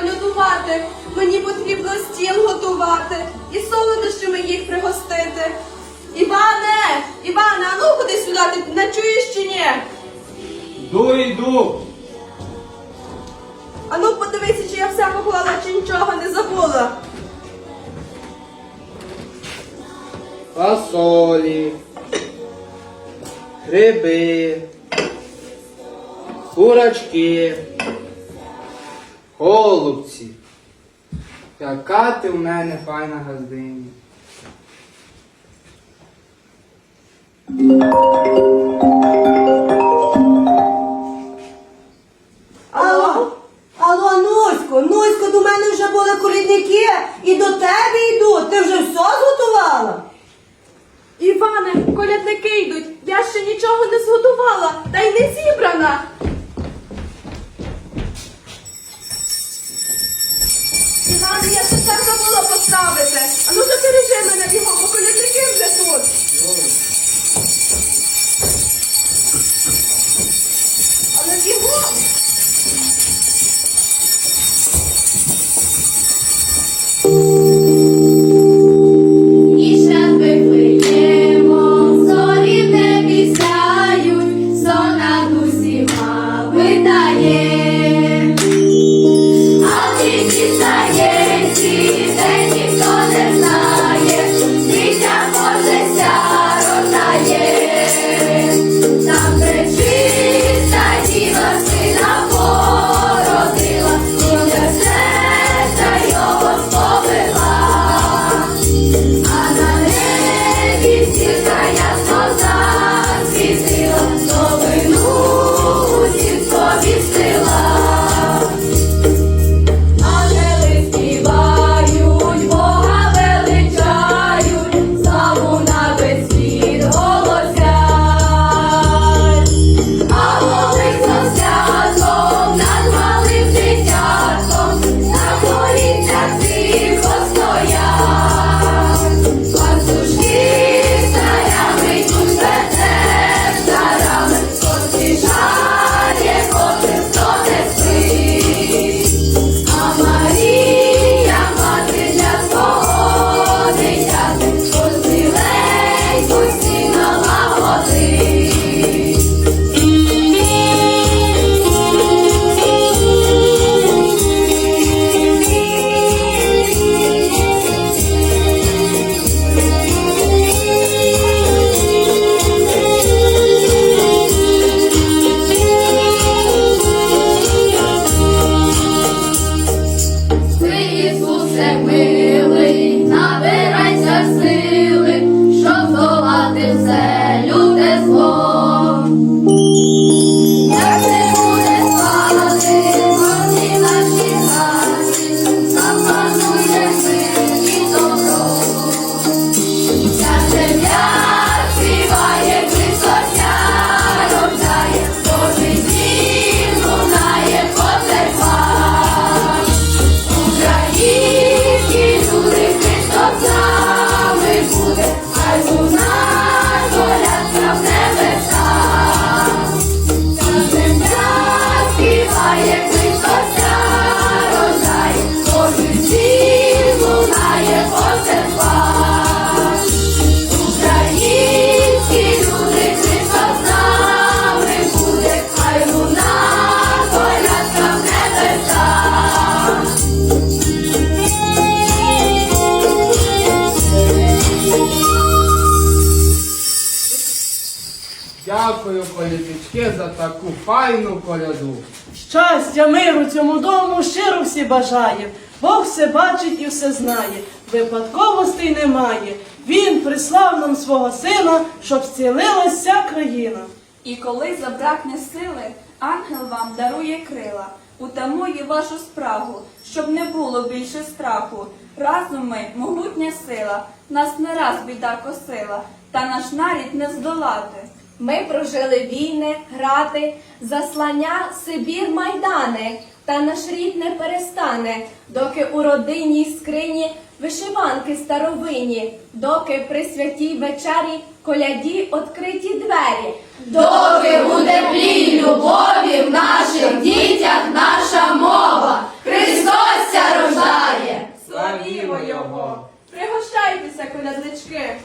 прибирати, мені потрібно стіл готувати і солодощами їх пригостити. Іване, Іване, а ну ходи сюди, ти не чуєш чи ні? Йду, йду. А ну подивися, чи я все поклала, чи нічого не забула. Фасолі, гриби, курочки, голубці. Яка ти в мене файна газдиня. Алло, алло, Нусько, Нусько, до мене вже були колідники і до тебе йдуть. Ти вже все зготувала? Іване, колядники йдуть, я ще нічого не зготувала, та й не зібрана. 地方。Колітички, за таку файну коляду. Щастя, миру цьому дому щиро всі бажає. Бог все бачить і все знає. Випадковостей немає. Він прислав нам свого сина, щоб зцілилась вся країна. І коли забракне сили, ангел вам дарує крила, утамує вашу спрагу, щоб не було більше страху. Разом ми могутня сила, нас не раз біда косила, та наш нарід не здолати. Ми прожили війни, грати, заслання, Сибір, майдани, та наш рід не перестане, доки у родині скрині вишиванки старовинні, доки при святій вечері коляді відкриті двері. Доки у теплі любові в наших дітях наша мова. Христос ся рождає. Пригощайтеся, коляднички.